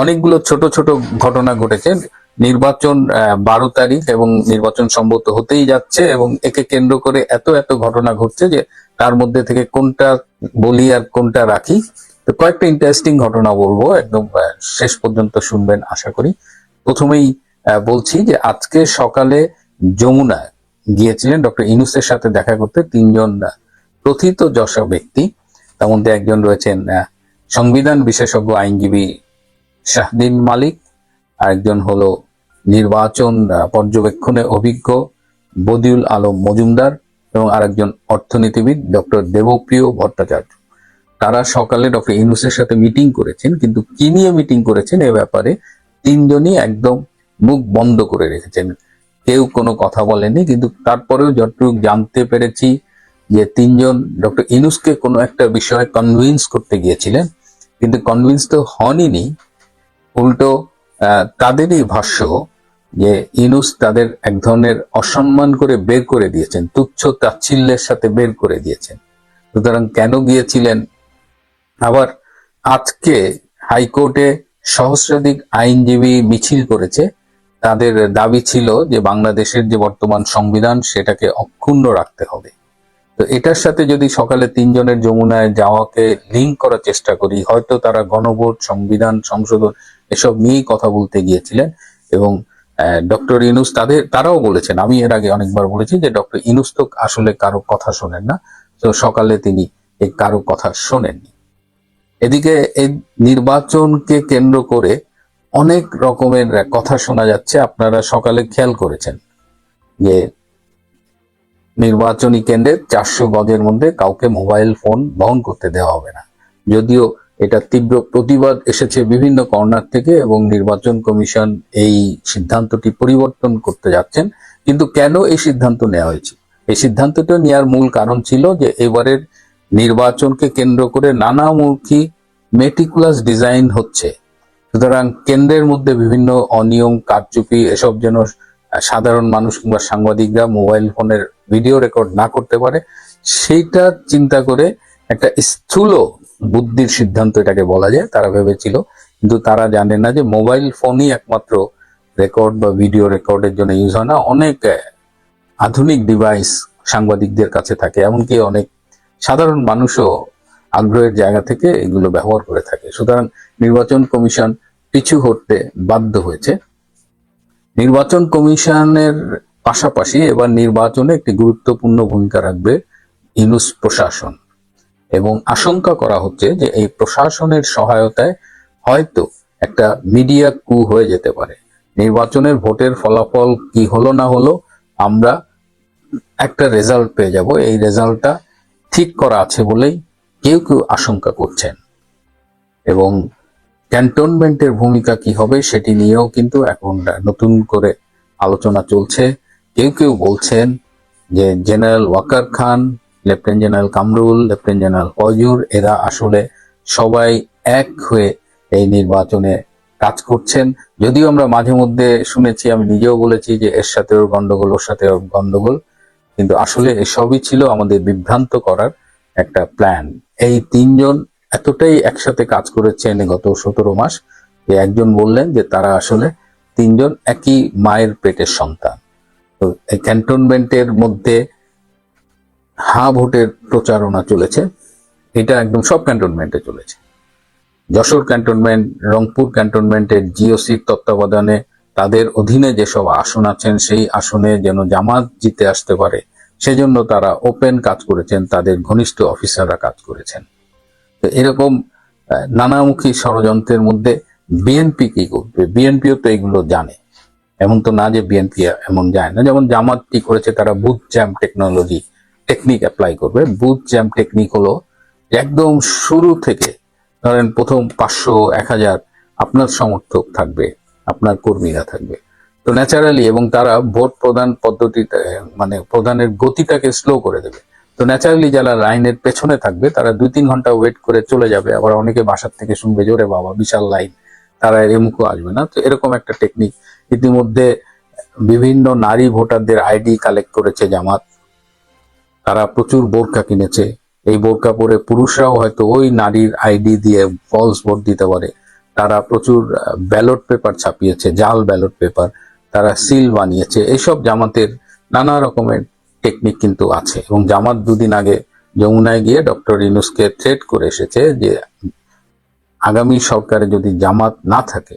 অনেকগুলো ছোট ছোট ঘটনা ঘটেছে। নির্বাচন বারো তারিখ এবং নির্বাচন সম্ভবত হতেই যাচ্ছে এবং একে কেন্দ্র করে এত এত ঘটনা ঘটছে যে তার মধ্যে থেকে কোনটা বলি আর কোনটা রাখি। তো কয়েকটা ইন্টারেস্টিং ঘটনা বলব, একদম শেষ পর্যন্ত শুনবেন আশা করি। প্রথমেই বলছি যে আজকে সকালে যমুনায় গিয়েছিলেন ডক্টর ইনুসের সাথে দেখা করতে তিনজন প্রথিত যশা ব্যক্তি। তার মধ্যে একজন রয়েছেন সংবিধান বিশেষজ্ঞ আইনজীবী শাহদিন মালিক, আরেকজন হলো নির্বাচন পর্যবেক্ষণে অভিজ্ঞ বদিউল আলম মজুমদার এবং আরেকজন অর্থনীতিবিদ ডক্টর দেবপ্রিয় ভট্টাচার্য। তারা সকালে ডক্টর ইনুসের সাথে মিটিং করেছেন, কিন্তু কি নিয়ে মিটিং করেছেন এ ব্যাপারে তিনজনই একদম মুখ বন্ধ করে রেখেছেন। কেউ কোনো কথা বলেনি কিন্তু তারপরেও যতটুকু জানতে পেরেছি যে তিনজন ডক্টর ইনুসকে কোনো একটা বিষয়ে কনভিন্স করতে গিয়েছিলেন, কিন্তু কনভিন্স তো হনইনি উল্টো তাদেরই ভাষ্য যে ইনুস তাদের এক ধরনের অসম্মান করে বের করে দিয়েছেন, তুচ্ছ তাচ্ছিল্যের সাথে বের করে দিয়েছেন। সুতরাং কেন গিয়েছিলেন? আবার আজকে হাইকোর্টে সহস্রাধিক আইনজীবী মিছিল করেছে। তাদের দাবি ছিল যে বাংলাদেশের যে বর্তমান সংবিধান, সেটাকে অক্ষুণ্ণ রাখতে হবে। তো এটার সাথে যদি সকালে তিনজনের যমুনায় যাওয়াকে লিঙ্ক করার চেষ্টা করি, হয়তো তারা গণভোট, সংবিধান, সংশোধন এসব নিয়েই কথা বলতে গিয়েছিলেন এবং ডক্টর ইনুস তাদের, তারাও বলেছেন, আমি এর আগে অনেকবার বলেছি যে ডক্টর ইনুস তো আসলে কারও কথা শোনেন না, তো সকালে তিনি এই কারও কথা শোনেননি। এদিকে এই নির্বাচনকে কেন্দ্র করে অনেক রকমের কথা শোনা যাচ্ছে, আপনারা সকালে খেয়াল করেছেন যে নির্বাচনী কেন্দ্রের চারশো গজের মধ্যে কাউকে মোবাইল ফোন বহন করতে দেওয়া হবে না। যদিও এটা তীব্র প্রতিবাদ এসেছে বিভিন্ন কর্নার থেকে এবং নির্বাচন কমিশন এই সিদ্ধান্তটি পরিবর্তন করতে যাচ্ছেন। কিন্তু কেন এই সিদ্ধান্ত নেওয়া হয়েছে? এই সিদ্ধান্তটা নেওয়ার মূল কারণ ছিল যে এবারের নির্বাচনকে কেন্দ্র করে নানামুখী মেটিকুলাস ডিজাইন হচ্ছে। সুতরাং কেন্দ্রের মধ্যে বিভিন্ন অনিয়ম, কারচুপি, এসব যেন সাধারণ মানুষ কিংবা সাংবাদিকরা মোবাইল ফোনের ভিডিও রেকর্ড না করতে পারে, সেইটা চিন্তা করে একটা স্থূল বুদ্ধির সিদ্ধান্ত এটাকে বলা যায়, তারা ভেবেছিল। কিন্তু তারা জানে না যে মোবাইল ফোনই একমাত্র রেকর্ড বা ভিডিও রেকর্ডের জন্য ইউজ হয় না। অনেক আধুনিক ডিভাইস সাংবাদিকদের কাছে থাকে। এমনকি অনেক সাধারণ মানুষও আগ্রহের জায়গা থেকে এগুলো ব্যবহার করে থাকে। সুতরাং নির্বাচন কমিশন পিছু হতে বাধ্য হয়েছে। নির্বাচন কমিশনের পাশাপাশি এবার নির্বাচনে একটি গুরুত্বপূর্ণ ভূমিকা রাখবে ইনুস প্রশাসন। এবং আশঙ্কা করা হচ্ছে যে এই প্রশাসনের সহায়তায় হয়তো একটা মিডিয়া কু হয়ে যেতে পারে। নির্বাচনের ভোটের ফলাফল কি হলো না হলো আমরা একটা রেজাল্ট পেয়ে যাব। এই রেজাল্টটা ঠিক করা আছে বলেই কেউ কেউ আশঙ্কা করছেন। এবং ক্যান্টনমেন্টের ভূমিকা কি হবে সেটি নিয়েও কিন্তু এখন নতুন করে আলোচনা চলছে। কেউ কেউ বলছেন যে general Waker Khan lieutenant general Kamrul lieutenant general অজুর এরা আসলে সবাই এক হয়ে এই নির্বাচনে কাজ করছেন। যদিও আমরা মাঝে মধ্যে শুনেছি, আমি নিজেও বলেছি যে এর সাথে ওর গন্ডগোল, ওর সাথে ওর গন্ডগোল। কিন্তু আসলে এসবই ছিল আমাদের বিভ্রান্ত করার একটা প্ল্যান এই তিনজন এতটাই একসাথে কাজ করেছেন গত সতেরো মাস যে একজন বললেন যে তারা আসলে তিনজন একই মায়ের পেটের সন্তান। তো এই ক্যান্টনমেন্টের মধ্যে হা ভোটের প্রচারণা চলেছে। এটা একদম সব ক্যান্টনমেন্টে চলেছে। যশোর ক্যান্টনমেন্ট, রংপুর ক্যান্টনমেন্টের জিওসির তত্ত্বাবধানে তাদের অধীনে যেসব আসন আছেন, সেই আসনে যেন জামাত জিতে আসতে পারে, সেজন্য তারা ওপেন কাজ করেছেন, তাদের ঘনিষ্ঠ অফিসাররা কাজ করেছেন। তো এরকম নানামুখী ষড়যন্ত্রের মধ্যে বিএনপি কি করবে? বিএনপিও তো এগুলো জানে। এমন তো না যে বিএনপি এমন যায় না। যেমন জামাত কি করেছে, তারা booth jam technology technique apply করবে। বুথ জ্যাম টেকনিক হলো একদম শুরু থেকে ধরেন প্রথম পাঁচশো, এক হাজার আপনার সমর্থক থাকবে, আপনার কর্মীরা থাকবে। তো ন্যাচারালি এবং তারা ভোট প্রদান পদ্ধতিতে মানে প্রদানের গতিটাকে স্লো করে দেবে। তো ন্যাচারালি যারা লাইনের পেছনে থাকবে, তারা দুই তিন ঘণ্টা ওয়েট করে চলে যাবে। আবার অনেকে বাসার থেকে শুনবে জোরে বাবা, বিশাল লাইন। তারা এমুকও আসবে না। তো এরকম একটা টেকনিক ইতিমধ্যে বিভিন্ন নারী ভোটারদের আইডি কালেক্ট করেছে জামাত। তারা প্রচুর বোরকা কিনেছে। এই বোরকা পরে পুরুষরাও হয়তো ওই নারীর আইডি দিয়ে ফলস ভোট দিতে পারে। তারা প্রচুর ব্যালট পেপার ছাপিয়েছে, জাল ব্যালট পেপার তারা সিল বানিয়েছে। এইসব জামাতের নানা রকমের টেকনিক কিন্তু আছে। এবং জামাত দুদিন আগে যমুনায় গিয়ে ডক্টর ইনুসকে থ্রেট করে এসেছে যে, আগামী সরকারে যদি জামাত না থাকে,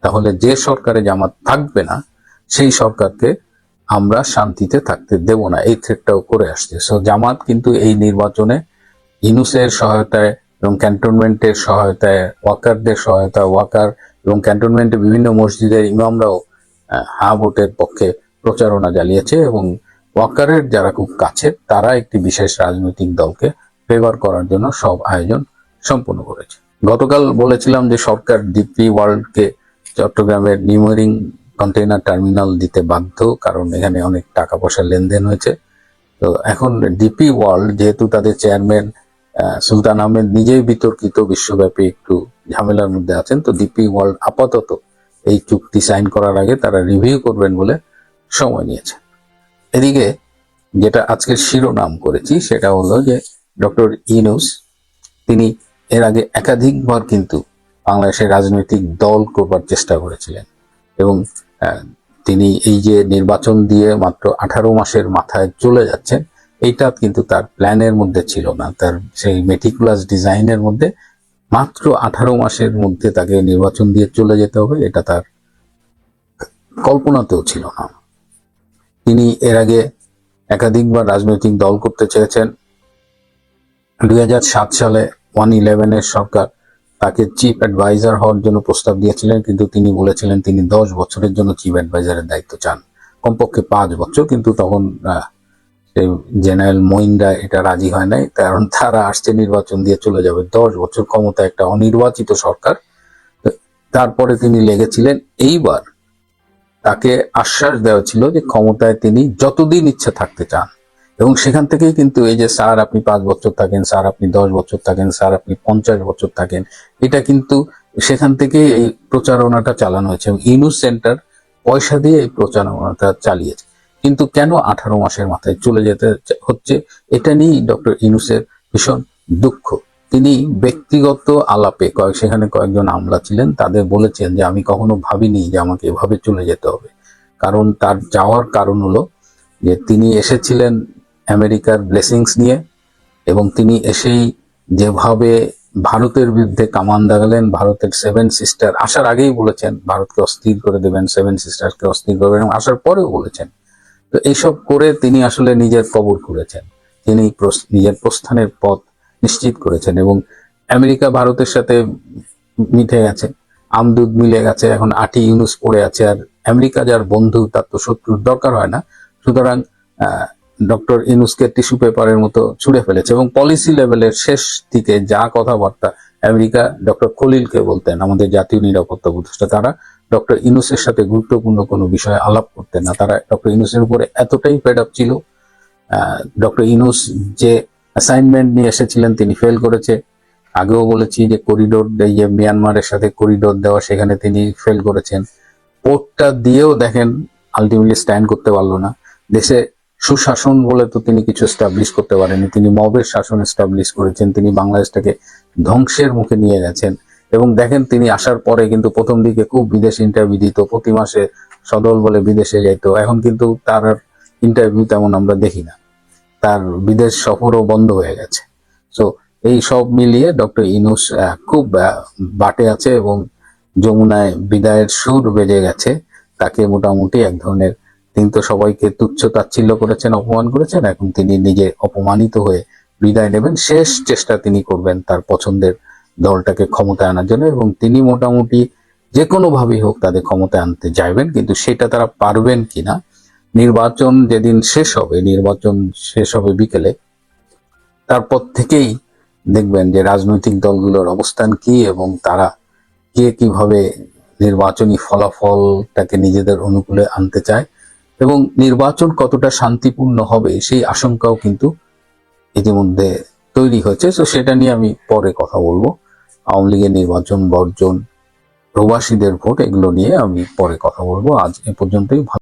তাহলে যে সরকারে জামাত থাকবে না, সেই সরকারকে আমরা শান্তিতে থাকতে দেব না। এই থ্রেটটাও করে আসছে। সো জামাত কিন্তু এই নির্বাচনে ইনুসের সহায়তায় এবং ক্যান্টনমেন্টের সহায়তায়, ওয়াকারদের সহায়তা ওয়াকার এবং ক্যান্টনমেন্টে বিভিন্ন মসজিদের ইমামরাও হা ভোটের পক্ষে প্রচারণা চালিয়েছে এবং ওয়াকারের যারা খুব কাছে, তারা একটি বিশেষ রাজনৈতিক দলকে ফেভার করার জন্য সব আয়োজন সম্পন্ন করেছে। গতকাল বলেছিলাম যে সরকার ডিপি ওয়ার্ল্ডকে চট্টগ্রামের নিউমারিং কন্টেইনার টার্মিনাল দিতে বাধ্য, কারণ এখানে অনেক টাকা পয়সার লেনদেন হয়েছে। তো এখন ডিপি ওয়ার্ল্ড যেহেতু তাদের চেয়ারম্যান সুলতান আহমেদ নিজেই বিতর্কিত, বিশ্বব্যাপী একটু ঝামেলার মধ্যে আছেন, তো ডিপি ওয়ার্ল্ড আপাতত এই চুক্তি সাইন করার আগে তারা রিভিউ করবেন বলে সময় নিয়েছে। এদিকে যেটা আজকের শিরোনাম করেছি, সেটা হলো যে ডক্টর ইনুস তিনি এর আগে একাধিকবার কিন্তু বাংলাদেশের রাজনৈতিক দল করবার চেষ্টা করেছিলেন। এবং তিনি এই যে নির্বাচন দিয়ে মাত্র আঠারো মাসের মাথায় চলে যাচ্ছেন, এইটা কিন্তু তার প্ল্যানের মধ্যে ছিল না। তার সেই মেটিকুলাস ডিজাইনের মধ্যে মাত্র আঠারো মাসের মধ্যে তাকে নির্বাচন দিয়ে চলে যেতে হবে, এটা তার কল্পনাতেও ছিল না। তিনি এর আগে একাধিকবার রাজনৈতিক দল করতে চেয়েছেন। দুই হাজার সাত সালে ওয়ান ইলেভেনের সরকার তাকে চিফ অ্যাডভাইজার হওয়ার জন্য প্রস্তাব দিয়েছিলেন, কিন্তু তিনি বলেছিলেন তিনি দশ বছরের জন্য চিফ অ্যাডভাইজারের দায়িত্ব চান। কমপক্ষে পাঁচ বছর, কিন্তু তখন জেনারেল মইনরা এটা রাজি হয় নাই, কারণ তারা আসছে নির্বাচন দিয়ে চলে যাবে। দশ বছর ক্ষমতা একটা অনির্বাচিত সরকার। তারপরে তিনি লেগেছিলেন, এইবার তাকে আশ্বাস দেওয়া ছিল যে ক্ষমতায় তিনি যতদিন ইচ্ছা থাকতে চান এবং সেখান থেকেই কিন্তু এই যে স্যার আপনি পাঁচ বছর থাকেন, স্যার আপনি দশ বছর থাকেন, স্যার আপনি পঞ্চাশ বছর থাকেন, এটা কিন্তু সেখান থেকে এই প্রচারণাটা চালানো হয়েছে এবং ইনুস সেন্টার পয়সা দিয়ে এই প্রচারণাটা চালিয়েছে। কিন্তু কেন আঠারো মাসের মাথায় চলে যেতে হচ্ছে, এটা নিয়েই ডক্টর ইনুসের ভীষণ দুঃখ। তিনি ব্যক্তিগত আলাপে কয়েক, সেখানে কয়েকজন আমলা ছিলেন, তাদের বলেছেন যে, আমি কখনো ভাবিনি যে আমাকে এভাবে চলে যেতে হবে। কারণ তার যাওয়ার কারণ হলো যে, তিনি এসেছিলেন আমেরিকার ব্লেসিংস নিয়ে, এবং তিনি এসেই যেভাবে ভারতের বিরুদ্ধে কামান দাগালেন, ভারতের সেভেন সিস্টার আসার আগেই বলেছেন, ভারতকে অস্থির করে দেবেন, সেভেন সিস্টারকে অস্থির করবেন এবং আসার পরেও বলেছেন। তো এইসব করে তিনি আসলে নিজের কবর করেছেন তিনি নিজের প্রস্থানের পথ নিশ্চিত করেছেন, এবং আমেরিকা ভারতের সাথে মিটে গেছে আমদুদ মিলে গেছে, এখন আটি ইউনুস পড়ে আছে, আর আমেরিকা যার বন্ধু, তার তো শত্রুর দরকার হয় না। সুতরাং ডক্টর ইনুসকে টিস্যু পেপারের মতো ছুড়ে ফেলেছে এবং পলিসি লেভেলের শেষ দিকে যা কথাবার্তা আমেরিকা ডক্টর খলিলকে বলতেন, আমাদের জাতীয় নিরাপত্তা উপদেষ্টা, তারা ডক্টর ইনুসের সাথে গুরুত্বপূর্ণ কোনো বিষয়ে আলাপ করতেন না। তারা ডক্টর ইনুসের উপরে এতটাই ফেড আপ ছিল ডক্টর ইনুস যে অ্যাসাইনমেন্ট নিয়ে এসেছিলেন তিনি ফেল করেছে। আগেও বলেছি যে করিডোর যে মিয়ানমারের সাথে করিডোর দেওয়া, সেখানে তিনি ফেল করেছেন। পোর্টটা দিয়েও দেখেন আলটিমেটলি স্ট্যান্ড করতে পারল না। দেশে সুশাসন বলে তো তিনি কিছু এস্টাবলিশ করতে পারেননি। তিনি মবের শাসন এস্টাবলিশ করেছেন। তিনি বাংলাদেশটাকে ধ্বংসের মুখে নিয়ে গেছেন। এবং দেখেন, তিনি আসার পরে কিন্তু প্রথম দিকে খুব বিদেশ ইন্টারভিউ দিত, প্রতি মাসে সদল বলে বিদেশে যাইত। এখন কিন্তু তার ইন্টারভিউ তেমন আমরা দেখি না। তার বিদেশ সফরও বন্ধ হয়ে গেছে। সো এই সব মিলিয়ে ডক্টর ইনুস খুব বাটে আছে এবং যমুনায় বিদায়ের সুর বেজে গেছে। তাকে মোটামুটি এক ধরনের তিনি তো সবাইকে তুচ্ছ তাচ্ছিল্য করেছেন, অপমান করেছেন, এখন তিনি নিজে অপমানিত হয়ে বিদায় নেবেন। শেষ চেষ্টা তিনি করবেন তার পছন্দের দলটাকে ক্ষমতায় আনার জন্য এবং তিনি মোটামুটি যে কোনো ভাবেই হোক তাদের ক্ষমতায় আনতে চাইবেন কিন্তু সেটা তারা পারবেন কিনা? নির্বাচন যেদিন শেষ হবে, নির্বাচন শেষ হবে বিকেলে, তারপর থেকেই দেখবেন যে রাজনৈতিক দলগুলোর অবস্থান কি এবং তারা কে কীভাবে নির্বাচনী ফলাফলটাকে নিজেদের অনুকূলে আনতে চায়। এবং নির্বাচন কতটা শান্তিপূর্ণ হবে সেই আশঙ্কাও কিন্তু ইতিমধ্যে তৈরি হয়েছে। তো সেটা নিয়ে আমি পরে কথা বলব। আওয়ামী লীগের নির্বাচন বর্জন প্রবাসীদের ভোট, এগুলো নিয়ে আমি পরে কথা বলব। আজ এ পর্যন্তই।